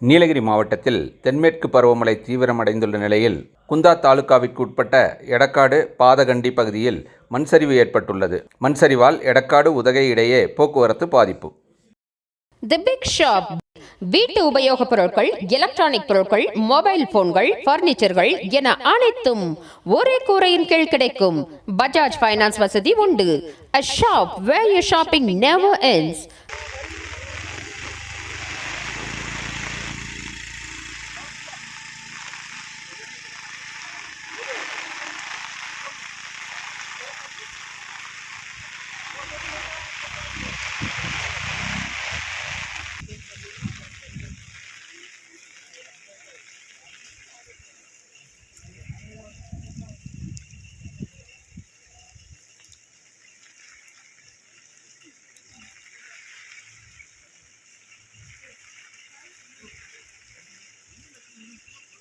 நீலகிரி மாவட்டத்தில் தென்மேற்கு பருவமழை தீவிரமடைந்துள்ள நிலையில் குந்தா தாலுகாவிற்கு உட்பட்ட எடக்காடு பாதகண்டி பகுதியில் மண்சரிவு ஏற்பட்டுள்ளது. மண்சரிவால் எடக்காடு உதகை இடையே போக்குவரத்து பாதிப்பு. தி பிக் ஷாப் வீட்டு உபயோகப் பொருட்கள் எலக்ட்ரானிக் பொருட்கள் மொபைல் போன்கள் பர்னிச்சர்கள் என அனைத்தும் ஒரே கூரையின் கீழ் கிடைக்கும். பஜாஜ் ஃபைனான்ஸ் வசதி உண்டு. A shop where you shopping never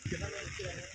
Gracias.